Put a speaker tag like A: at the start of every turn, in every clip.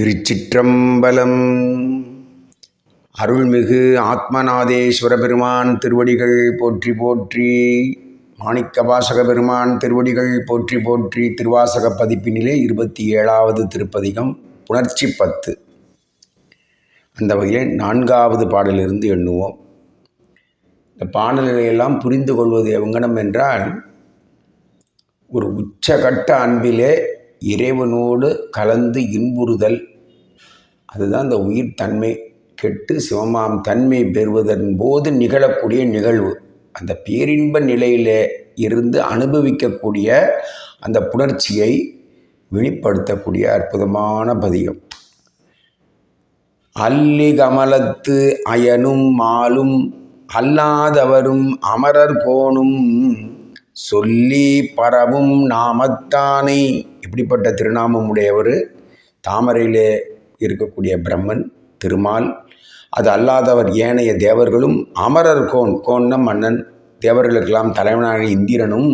A: திருச்சிற்றம்பலம். அருள்மிகு ஆத்மநாதேஸ்வர பெருமான் திருவடிகள் போற்றி போற்றி மாணிக்க வாசக பெருமான் திருவடிகள் போற்றி போற்றி திருவாசக பதிப்பினிலே இருபத்தி ஏழாவது திருப்பதிகம் புணர்ச்சி பத்து. அந்த வகையிலே நான்காவது பாடலிருந்து எண்ணுவோம். இந்த பாடல்களை எல்லாம் புரிந்து கொள்வது எவங்கனம் என்றால் ஒரு உச்சகட்ட அன்பிலே இறைவனோடு கலந்து இன்புறுதல். அதுதான் இந்த உயிர் தன்மை. கெட்டு சிவமாம் தன்மை பெறுவதன் போது நிகழக்கூடிய நிகழ்வு. அந்த பேரின்ப நிலையிலே இருந்து அனுபவிக்கக்கூடிய அந்த புணர்ச்சியை வெளிப்படுத்தக்கூடிய அற்புதமான பதியம் அல்லி கமலத்து அயனும் மாலும் அல்லாதவரும் அமரர் கோணும் சொல்லி பரவும் நாமத்தானே. இப்படிப்பட்ட திருநாமம் உடையவர் தாமரையிலே இருக்கக்கூடிய பிரம்மன் திருமால். அது அல்லாதவர் ஏனைய தேவர்களும் அமரர் கோன் கோன்ன மன்னன் தேவர்களுக்கெல்லாம் தலைவனாக இந்திரனும்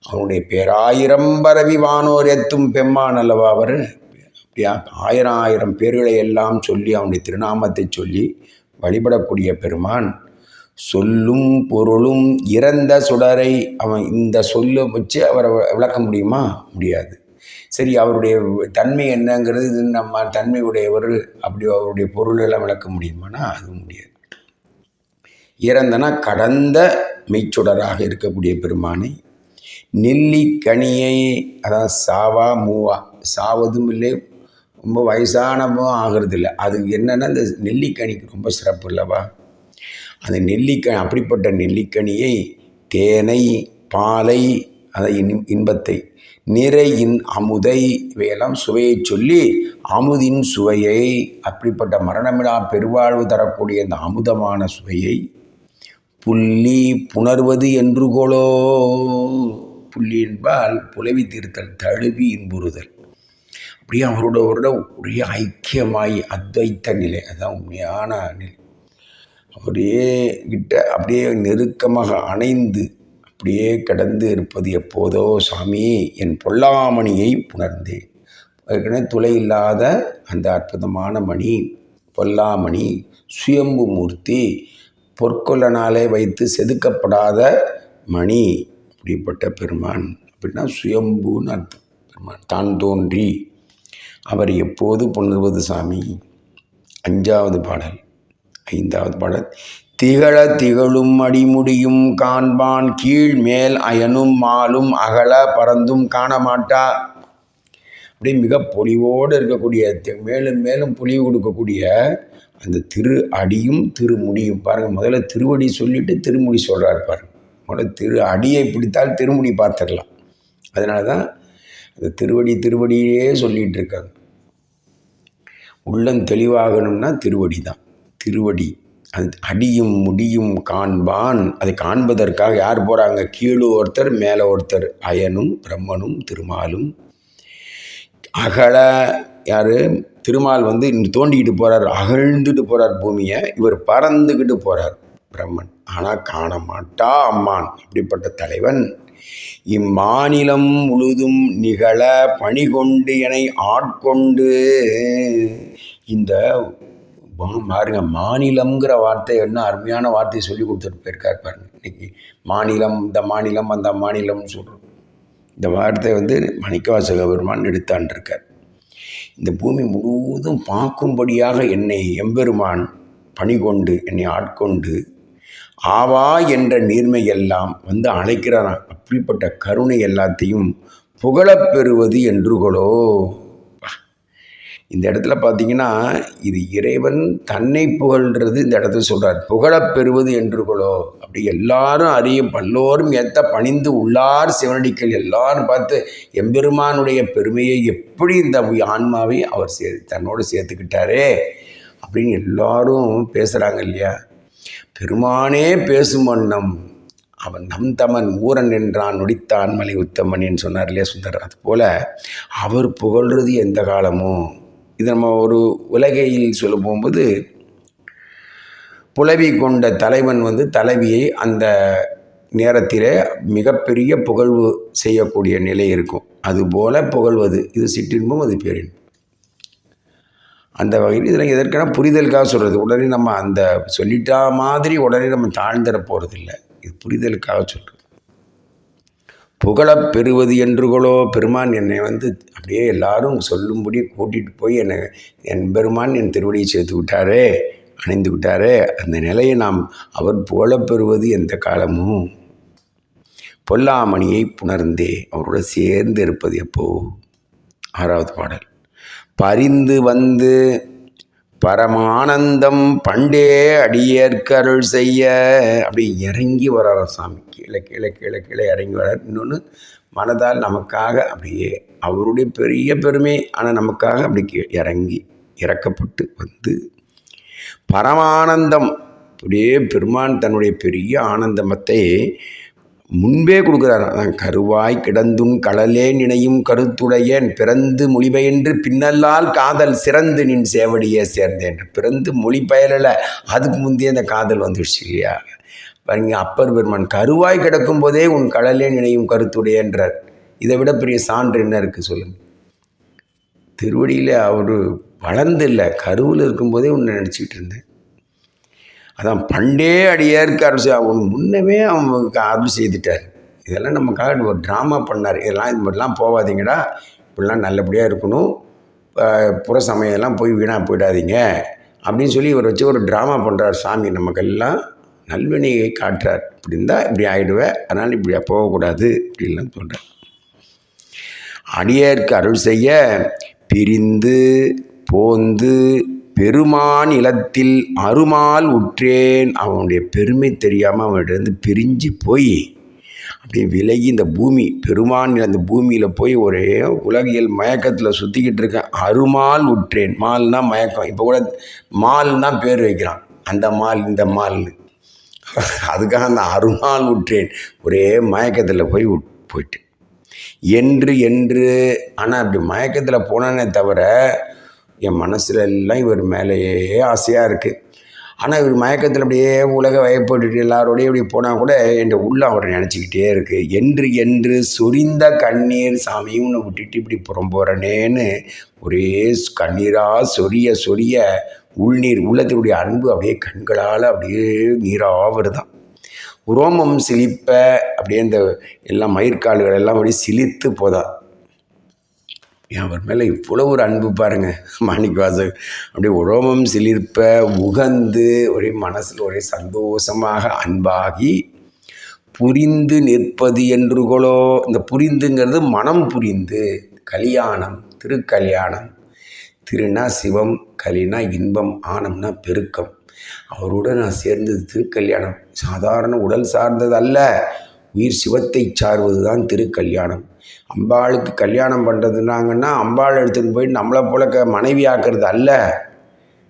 A: அவனுடைய பேராயிரம் பரவி வானோர் எத்தும் பெம்மான் அல்லவா அவர்? அப்படியா? ஆயிரம் ஆயிரம் பேர்களை எல்லாம் சொல்லி அவனுடைய திருநாமத்தை சொல்லி வழிபடக்கூடிய பெருமான். சொல்லும் பொருளும் இறந்த சுடரை அவன் இந்த சொல்லை வச்சு அவரை விளக்க முடியுமா? முடியாது. சரி அவருடைய தன்மை என்னங்கிறது இது நம்ம தன்மையுடையவர் அப்படி அவருடைய பொருளெல்லாம் விளக்க முடியுமானா? அதுவும் முடியாது. இறந்தனா கடந்த மெய்ச்சுடராக இருக்கக்கூடிய பெருமானை நெல்லிக்கனியை அதான் சாவா மூவா சாவதும் இல்லை ரொம்ப வயசானவும் ஆகிறது இல்லை அது என்னென்னா இந்த நெல்லிக்கனிக்கு ரொம்ப சிறப்பு இல்லவா அந்த நெல்லிக்கனி அப்படிப்பட்ட நெல்லிக்கனியை தேனை பாலை அதை இன் இன்பத்தை நிறையின் அமுதை இவையெல்லாம் சுவையை சொல்லி அமுதின் சுவையை அப்படிப்பட்ட மரணமிழா பெருவாழ்வு தரக்கூடிய அந்த அமுதமான சுவையை புள்ளி புணர்வது என்று கோலோ புள்ளி என்பால் புலவி தீர்த்தல் தழுவி இன்புறுதல். அப்படியே அவரோட அவரோட ஒரே ஐக்கியமாய் அத்வைத்த நிலை. அதுதான் உண்மையான நிலை. அப்படியே கிட்ட அப்படியே நெருக்கமாக அணைந்து அப்படியே கடந்து இருப்பது எப்போதோ சாமி என் பொல்லாமணியை உணர்ந்தேன் ஏற்கனவே துளை இல்லாத அந்த அற்புதமான மணி பொல்லாமணி சுயம்பு மூர்த்தி பொற்கொல்லனாலே வைத்து செதுக்கப்படாத மணி அப்படிப்பட்ட பெருமான். அப்படின்னா சுயம்புன்னு அர்த்தம். பெருமான் தான் தோன்றி அவர் எப்போது புணர்வது சாமி? அஞ்சாவது பாடல். ஐந்தாவது பாடல். திகழ திகழும் அடிமுடியும் காண்பான் கீழ் மேல் அயனும் மாலும் அகல பறந்தும் காணமாட்டா. அப்படி அப்படியே மிக பொலிவோடு இருக்கக்கூடிய மேலும் மேலும் பொலிவு கொடுக்கக்கூடிய அந்த திரு அடியும் திருமுடியும் பாருங்கள் முதல்ல திருவடி சொல்லிவிட்டு திருமுடி சொல்கிறார் பாருங்கள் முதல்ல திரு அடியை பிடித்தால் திருமுடி பார்த்துடலாம். அதனால தான் அந்த திருவடி திருவடியே சொல்லிகிட்டு இருக்காங்க. உள்ளம் தெளிவாகணும்னா திருவடி தான் திருவடி. அது அடியும் முடியும் காண்பான். அதை காண்பதற்காக யார் போகிறாங்க கீழே ஒருத்தர் மேலே ஒருத்தர். அயனும் பிரம்மனும் திருமாலும். அகல யார்? திருமால் வந்து தோண்டிக்கிட்டு போகிறார் அகழ்ந்துட்டு போகிறார் பூமியை. இவர் பறந்துக்கிட்டு போகிறார் பிரம்மன். ஆனால் காண மாட்டா அம்மான். அப்படிப்பட்ட தலைவன். இம்மாநிலம் முழுதும் நிகழ பணி கொண்டு என ஆட்கொண்டு. இந்த பாருங்க மாநிலங்கிற வார்த்தை என்ன அருமையான வார்த்தையை சொல்லி கொடுத்துட்டு போயிருக்கார் பாருங்க. இன்னைக்கு மாநிலம் இந்த மாநிலம் அந்த மாநிலம்னு சொல்கிறோம் இந்த வார்த்தை வந்து மணிக்கவாசக பெருமான் இந்த பூமி முழுவதும் பார்க்கும்படியாக என்னை எம்பெருமான் பணி கொண்டு என்னை ஆட்கொண்டு ஆவா என்ற நீர்மை எல்லாம் வந்து அழைக்கிறான் அப்படிப்பட்ட கருணை எல்லாத்தையும் புகழப்பெறுவது என்றுகளோ இந்த இடத்துல பார்த்தீங்கன்னா இது இறைவன் தன்னை புகழ்ன்றது இந்த இடத்துல சொல்கிறார் புகழப் பெறுவது என்றுகளோ அப்படி எல்லாரும் அறியும் பல்லோரும் எத்த பணிந்து உள்ளார் சிவனடிக்கள் எல்லாரும் பார்த்து எம்பெருமானுடைய பெருமையை எப்படி இந்த ஆன்மாவை அவர் சே தன்னோடு சேர்த்துக்கிட்டாரே அப்படின்னு எல்லாரும் பேசுகிறாங்க இல்லையா? பெருமானே பேசும் வண்ணம் அவன் நம் தமன் ஊரன் என்றான் நொடித்தான் மலை உத்தமன் சொன்னார் இல்லையா சுந்தர்? அதுபோல் அவர் புகழ்றது எந்த காலமும் இது நம்ம ஒரு உலகையில் சொல்ல போகும்போது புலவி கொண்ட தலைவன் வந்து தலைவியை அந்த நேரத்திலே மிகப்பெரிய புகழ்வு செய்யக்கூடிய நிலை இருக்கும். அதுபோல புகழ்வது இது சிற்றின்பம் அது பேரின்பம். அந்த வகையில் இதில் எதற்கான புரிதலுக்காக சொல்கிறது உடனே நம்ம அந்த சொல்லிட்டா மாதிரி உடனே நம்ம தாழ்ந்துட போகிறதில்ல இது புரிதலுக்காக சொல்கிறது புகழப் பெறுவது என்றுகளோ பெருமான் என்னை வந்து அப்படியே எல்லாரும் சொல்லும்படி கூட்டிகிட்டு போய் என்னை என் பெருமான் என் திருவடியை சேர்த்து விட்டாரே அணைந்து விட்டாரே அந்த நிலையை நாம் அவர் புகழப் பெறுவது எந்த காலமும் பொல்லாமணியை புணர்ந்தே அவரோட சேர்ந்து இருப்பது எப்போ? ஆறாவது பாடல். பரிந்து வந்து பரமானந்தம் பண்டே அடியேற்கருள் செய்ய. அப்படி இறங்கி வர்றார் சாமி. கீழே கீழே கீழே கீழே இறங்கி வர்றார் இன்னொன்று மனதால் நமக்காக அப்படியே அவருடைய பெரிய பெருமை ஆனால் நமக்காக அப்படி இறங்கி இறக்கப்பட்டு வந்து பரமானந்தம் அப்படியே பெருமான் தன்னுடைய பெரிய ஆனந்தமத்தை முன்பே கொடுக்குறாரு. அதான் கருவாய் கிடந்தும் கடலே நினையும் கருத்துடையேன். பிறந்து மொழிபெயன்று பின்னல்லால் காதல் சிறந்து நின் சேவடியே சேர்ந்தேன். பிறந்து மொழி பெயரல அதுக்கு முந்தைய அந்த காதல் வந்துடுச்சு இல்லையா? பாருங்க அப்பர் பெருமான் கருவாய் கிடக்கும் போதே உன் கடலே நினையும் கருத்துடையன்றார். இதை விட பெரிய சான்று என்ன இருக்குது சொல்லுங்கள் திருவடியில் அவர் வளர்ந்து இல்லை கருவில் இருக்கும்போதே உன்னை நினச்சிக்கிட்டு இருந்தேன். அதான் பண்டே அடியாருக்கு அருள் செய் அவன் முன்னமே அவனுக்கு அருள் செய்துட்டார். இதெல்லாம் நமக்காக ஒரு ட்ராமா பண்ணார். இதெல்லாம் இது மாதிரிலாம் போகாதீங்கடா இப்படிலாம் நல்லபடியாக இருக்கணும். புற சமயம்லாம் போய் வீணாக போயிடாதீங்க. அப்படின்னு சொல்லி இவர் வச்சு ஒரு ட்ராமா பண்ணுறார் சாமி. நமக்கெல்லாம் நல்வினையை காட்டுறார். இப்படி இருந்தால் இப்படி ஆகிடுவேன் அதனால் இப்படி போகக்கூடாது அப்படின்லாம் சொல்கிறார் அடியேற்கு அருள் செய்ய பிரிந்து போந்து பெருமான் இலத்தில் அருமால் உற்றேன். அவனுடைய பெருமை தெரியாமல் அவன்கிட்ட பிரிஞ்சு போய் அப்படியே விலகி இந்த பூமி பெருமான் அந்த பூமியில் போய் ஒரே உலகியல் மயக்கத்தில் சுற்றிக்கிட்டு இருக்கேன் அருமால் உற்றேன். மால்னா மயக்கம். இப்போ கூட மால்னா பேர் வைக்கிறான். அந்த மால் இந்த மால்னு. அதுக்காக அந்த அருமால் உற்றேன். ஒரே மயக்கத்தில் போய் உட்- போயிட்டு. என்று என்று. ஆனால் அப்படி மயக்கத்தில் போனானே தவிர என் மனசில் எல்லாம் இவர் மேலேயே ஆசையாக இருக்குது ஆனால் இவர் மயக்கத்தில் அப்படியே உலக வயப்பட்டுட்டு எல்லாரோடையும் இப்படி போனால் கூட என் உள்ள அவரை நினச்சிக்கிட்டே இருக்குது என்று என்று சொரிந்த கண்ணீர் சாமியும் விட்டுட்டு இப்படி புறம் போகிறனேன்னு ஒரே கண்ணீராக சொரிய சொரிய உள்நீர் உள்ளத்தினுடைய அன்பு அப்படியே கண்களால் அப்படியே நீராக வருதான். ரோமம் சிலிப்ப அப்படியே இந்த எல்லாம் மயிர்கால்கள் எல்லாம் அப்படியே சிலித்து போதான். அவர் மேலே இவ்வளோ ஒரு அன்பு பாருங்க மாணிக்கவாசர் அப்படியே உரோமம் சிலிர்ப்ப உகந்து ஒரே மனசில் ஒரே சந்தோஷமாக அன்பாகி புரிந்து நிற்பது என்றுகளோ இந்த புரிந்துங்கிறது மனம் புரிந்து கல்யாணம் திருக்கல்யாணம் திருனா சிவம் கலினா இன்பம் ஆனம்னா பெருக்கம். அவரோட நான் சேர்ந்தது திருக்கல்யாணம். சாதாரண உடல் சார்ந்தது அல்ல உயிர் சிவத்தை சார்வது தான் திருக்கல்யாணம். அம்பாளுக்கு கல்யாணம் பண்ணுறதுனாங்கன்னா அம்பாள் எடுத்துகிட்டு போய் நம்மளை போல க மனைவி ஆக்கிறது அல்ல.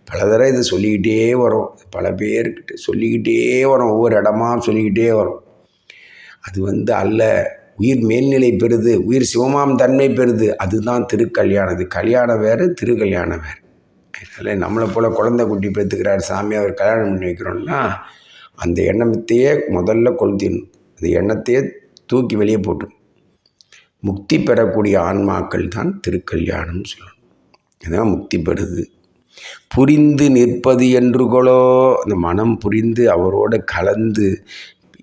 A: பல தடவை இதை சொல்லிக்கிட்டே வரும். பல பேர்கிட்ட சொல்லிக்கிட்டே வரும். ஒவ்வொரு இடமா சொல்லிக்கிட்டே வரும். அது வந்து அல்ல. உயிர் மேல்நிலை பெறுது. உயிர் சிவமாம் தன்மை பெறுது. அதுதான் திருக்கல்யாணம். இது கல்யாணம் வேறு திருக்கல்யாணம் வேறு. அதனால் நம்மளை போல் குழந்தை குட்டி பெற்றுக்கிறார் சாமி அவர் கல்யாணம் பண்ணி வைக்கிறோன்னா அந்த எண்ணத்தையே முதல்ல கொளுத்திடணும். அந்த எண்ணத்தையே தூக்கி வெளியே போட்டும் முக்தி பெறக்கூடிய ஆன்மாக்கள் தான் திருக்கல்யாணம்னு சொல்லணும். இதுதான் முக்தி பெறுது. புரிந்து நிற்பது என்றுகளோ அந்த மனம் புரிந்து அவரோட கலந்து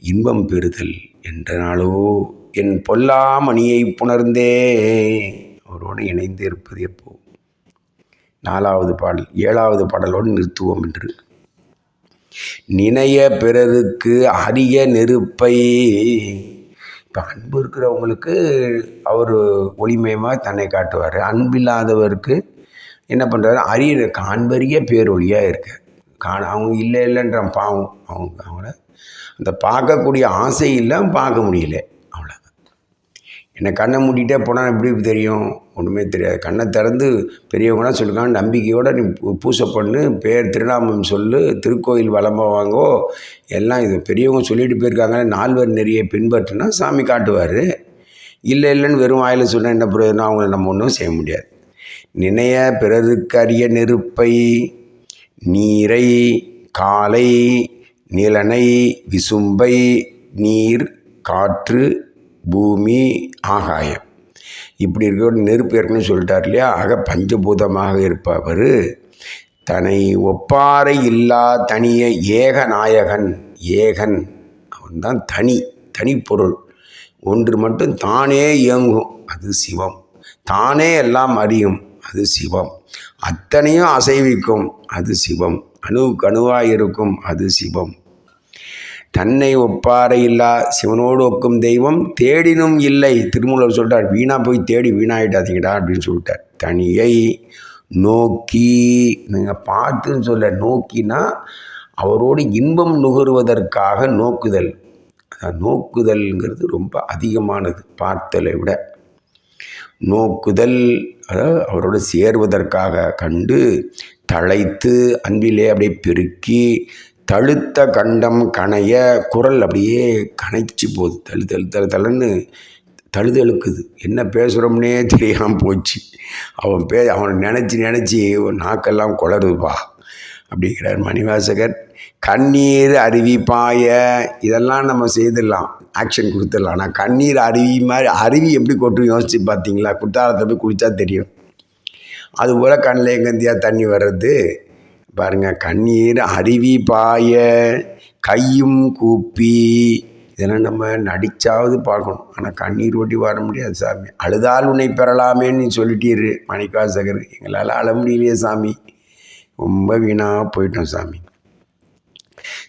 A: இன்பம் பெறுதல் என்றனாலோ என் பொல்லாமணியை புணர்ந்தே அவரோடு இணைந்து இருப்பது எப்போ நாலாவது பாடல் ஏழாவது பாடலோடு நிறுத்துவோம் என்று. நினைய பிறருக்கு அரிய நெருப்பை. இப்போ அன்பு இருக்கிறவங்களுக்கு அவர் ஒளிமயமாக தன்னை காட்டுவார். அன்பில்லாதவருக்கு என்ன பண்ணுறாரு அரிய காண்பரிய பேரொழியாக இருக்க. காண அவங்க இல்லை இல்லைன்ற பாவம். அவங்க அவங்கள அந்த பார்க்கக்கூடிய ஆசை இல்லை பார்க்க முடியல. என்னை கண்ணை மூடிட்டே போனால் எப்படி தெரியும்? ஒன்றுமே தெரியாது. கண்ணை திறந்து பெரியவங்களாம் சொல்லிருக்காங்க நம்பிக்கையோடு நீ பூ- பூசை பண்ணு பேர் திருநாமம் சொல்லு திருக்கோயில் வளமாக வாங்கோ. எல்லாம் இது பெரியவங்க சொல்லிட்டு போயிருக்காங்க. நால்வர் நெறியை பின்பற்றினா சாமி காட்டுவார். இல்லை இல்லைன்னு வெறும் வாயில் சொன்னால் என்ன பிரயோஜனம்? அவங்கள நம்ம ஒன்றும் செய்ய முடியாது. நினைய பிறருக்கரிய நெருப்பை நீரை காலை நிலனை விசும்பை நீர் காற்று பூமி ஆகாயம். இப்படி இருக்கிற நெருப்பு ஏற்கனவே சொல்லிட்டார் இல்லையா? ஆக பஞ்சபூதமாக இருப்பவர் தன்னை ஒப்பாரை இல்லா தனிய ஏகநாயகன் ஏகன் அவன்தான் தனி தனிப்பொருள். ஒன்று மட்டும் தானே இயங்கும் அது சிவம். தானே எல்லாம் அறியும் அது சிவம். அத்தனையும் அசைவிக்கும் அது சிவம். அணுவுக்கு அணுவாக இருக்கும் அது சிவம். தன்னை ஒப்பாரை இல்லா சிவனோடு ஒக்கும் தெய்வம் தேடினும் இல்லை. திருமூலர் சொல்லிட்டார் வீணாக போய் தேடி வீணாயிட்டாதீங்கடா அப்படின்னு சொல்லிட்டார். தனியை நோக்கி நீங்கள் பார்த்துன்னு சொல்ல நோக்கினா அவரோடு இன்பம் நுகருவதற்காக நோக்குதல். நோக்குதல்ங்கிறது ரொம்ப அதிகமானது பார்த்தலை விட. நோக்குதல் அதாவது அவரோடு சேர்வதற்காக கண்டு தழைத்து அன்பிலே அப்படியே பெருக்கி தழுத்த கண்டம் கணைய குரல் அப்படியே கனைச்சி போகுது. தழு தழு தழு தழுன்னு தழுதழுக்குது என்ன பேசுகிறோம்னே தெரியாமல் போச்சு. அவன் பே அவனை நினச்சி நினச்சி நாக்கெல்லாம் குளருதுப்பா அப்படிங்கிறார் மணிவாசகர். கண்ணீர் அருவி பாய. இதெல்லாம் நம்ம செய்திடலாம். ஆக்ஷன் கொடுத்துடலாம். ஆனால் கண்ணீர் அருவி மாதிரி அருவி எப்படி கொட்டும் யோசித்து பார்த்தீங்களா? குத்தாலத்தை போய் குளித்தா தெரியும். அதுபோல் கண்ணில் எங்கந்தியாக தண்ணி வர்றது? பாருங்கள் கண்ணீர் அருவி பாய கையும் கூப்பி. இதெல்லாம் நம்ம நடிச்சாவது பார்க்கணும். ஆனால் கண்ணீர் ஓட்டி வர முடியாது சாமி. அழுதால் உன்னை பெறலாமேன்னு நீ சொல்லிட்டீரு மணிக்காசகர் எங்களால் அழ முடியலையே சாமி. ரொம்ப வீணாக போயிட்டோம் சாமி.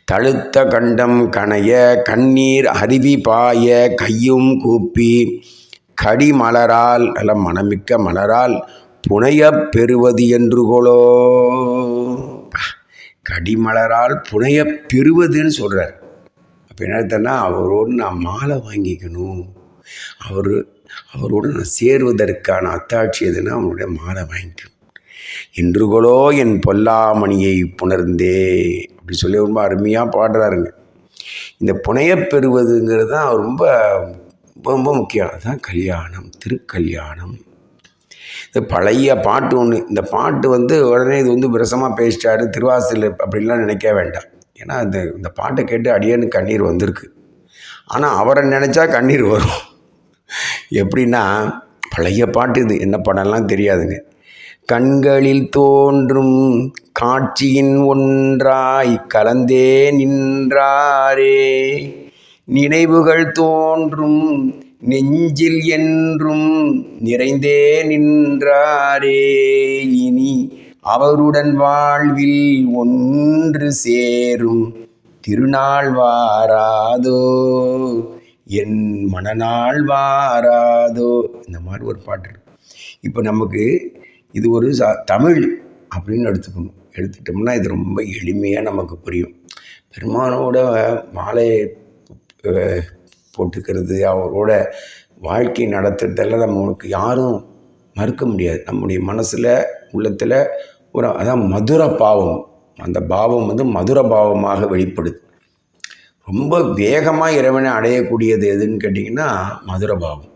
A: தழுத்த கண்டம் கணைய கண்ணீர் அருவி பாய கையும் கூப்பி. கடி மலரால் நல்ல மனமிக்க மலரால் புனையப் பெறுவது என்று கடிமலரால் புனையப் பெறுவதுன்னு சொல்கிறார் அப்போ என்ன அர்த்தம்னா அவரோடு நான் மாலை வாங்கிக்கணும். அவர் அவரோடு நான் சேருவதற்கான அத்தாட்சி எதுனா அவனுடைய மாலை வாங்கிக்கணும். இன்றுகொலோ என் பொல்லாமணியை புணர்ந்தே அப்படி சொல்லி ரொம்ப அருமையாக பாடுறாருங்க. இந்த புனையப் பெறுவதுங்கிறது தான் ரொம்ப ரொம்ப முக்கியம். அதுதான் கல்யாணம் திருக்கல்யாணம். இது பழைய பாட்டு ஒன்று இந்த பாட்டு வந்து உடனே இது வந்து விரசமாக பேசிட்டாரு திருவாசல் அப்படின்லாம் நினைக்க வேண்டாம். ஏன்னா இந்த இந்த பாட்டை கேட்டு அடியேன்னு கண்ணீர் வந்திருக்கு. ஆனால் அவரை நினச்சா கண்ணீர் வரும். எப்படின்னா பழைய பாட்டு இது. என்ன படம்லாம் தெரியாதுங்க. கண்களில் தோன்றும் காட்சியின் ஒன்றாய் கலந்தே நின்றாரே. நினைவுகள் தோன்றும் நெஞ்சில் என்றும் நிறைந்தே நின்றாரே. இனி அவருடன் வாழ்வில் ஒன்று சேரும். திருநாள் வாராதோ என் மனநாள் வாராதோ. இந்த மாதிரி ஒரு பாட்டு இருக்கு. இப்போ நமக்கு இது ஒரு ச தமிழ் அப்படின்னு எடுத்துக்கணும். எடுத்துட்டோம்னா இது ரொம்ப எளிமையாக நமக்கு புரியும். பெருமானோட மாலை போட்டுக்கிறது அவரோட வாழ்க்கை நடத்துறதெல்லாம் நம்மளுக்கு யாரும் மறுக்க முடியாது. நம்முடைய மனசில் உள்ளத்தில் ஒரு அதான் மதுர பாவம். அந்த பாவம் வந்து மதுர பாவமாக வெளிப்படுது. ரொம்ப வேகமாக இறைவனை அடையக்கூடியது எதுன்னு கேட்டிங்கன்னா மதுர பாவம்.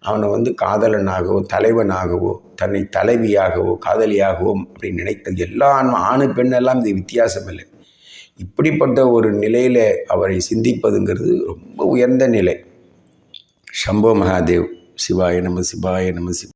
A: அவனை வந்து காதலனாகவோ தலைவனாகவோ தன்னை தலைவியாகவோ காதலியாகவோ அப்படி நினைத்தது எல்லா ஆண் ஆணு பெண்ணெல்லாம் இது வித்தியாசம் இல்லை இப்படிப்பட்ட ஒரு நிலையில் அவரை சிந்திப்பதுங்கிறது ரொம்ப உயர்ந்த நிலை. சம்போ மகாதேவ் சிவாய நம சிவாய நம சிவ